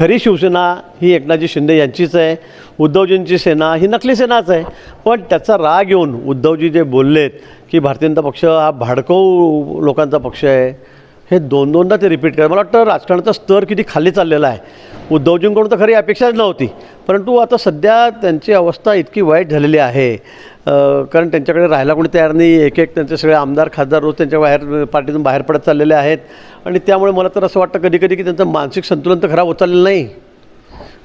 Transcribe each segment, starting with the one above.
खरी शिवसेना ही एकनाथजी शिंदे यांचीच आहे उद्धवजींची सेना ही नकली सेनाच आहे. पण त्याचा राग येऊन उद्धवजी जे बोललेत की भारतीय जनता पक्ष हा भाडकव लोकांचा पक्ष आहे हे दोन दोनदा ते रिपीट करा. मला वाटतं राजकारणाचा स्तर किती खाली चाललेला आहे. उद्धवजींकडून तर खरी अपेक्षाच नव्हती. परंतु आता सध्या त्यांची अवस्था इतकी वाईट झालेली आहे. कारण त्यांच्याकडे राहायला कोणी तयार नाही एक एक त्यांचे सगळे आमदार खासदार रोज त्यांच्या बाहेर पार्टीतून बाहेर पडत चाललेले आहेत. आणि त्यामुळे मला तर असं वाटतं कधी कधी की त्यांचं मानसिक संतुलन तर खराब होत चाललेलं नाही.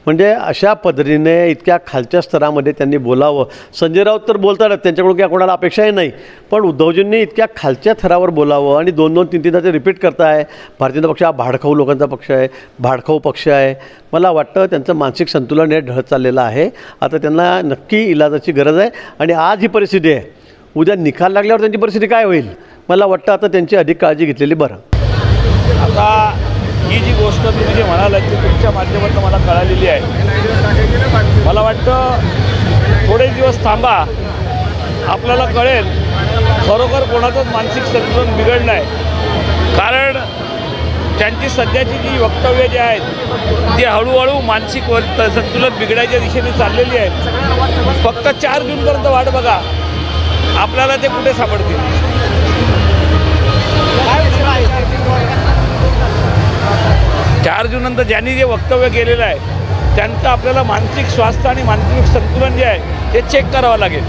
म्हणजे अशा पद्धतीने इतक्या खालच्या स्तरामध्ये त्यांनी बोलावं. संजय राऊत तर बोलतात त्यांच्याकडून काय कोणाला अपेक्षाही नाही. पण उद्धवजींनी इतक्या खालच्या थरावर बोलावं आणि दोन दोन तीन तीनदा ते रिपीट करताय. भारतीय जनता पक्ष हा भाडखाऊ लोकांचा पक्ष आहे भाडखाऊ पक्ष आहे. मला वाटतं त्यांचं मानसिक संतुलन हे ढळत चाललेलं आहे. आता त्यांना नक्की इलाजाची गरज आहे. आणि आज ही परिस्थिती आहे. उद्या निकाल लागल्यावर त्यांची परिस्थिती काय होईल? मला वाटतं आता त्यांची अधिक काळजी घेतलेली बरं. आता ही जी गोष्ट तुम्ही जे म्हणालात ती तुमच्या माध्यमातून झालेली आहे. मला वाटतं थोडे दिवस थांबा. आपल्याला कळेल खरोखर कोणाचंच मानसिक संतुलन बिघडलं आहे कारण त्यांची सध्याची जी वक्तव्य जे आहेत ती हळूहळू मानसिक व संतुलन बिघडायच्या दिशेने चाललेली आहेत फक्त चार जूनपर्यंत वाट बघा. आपल्याला ते कुठे सापडतील? चार जूनंतर ज्यांनी जे वक्तव्य केलेलं आहे त्यांचं आपल्याला मानसिक स्वास्थ्य आणि मानसिक संतुलन जे आहे ते चेक करावं लागेल.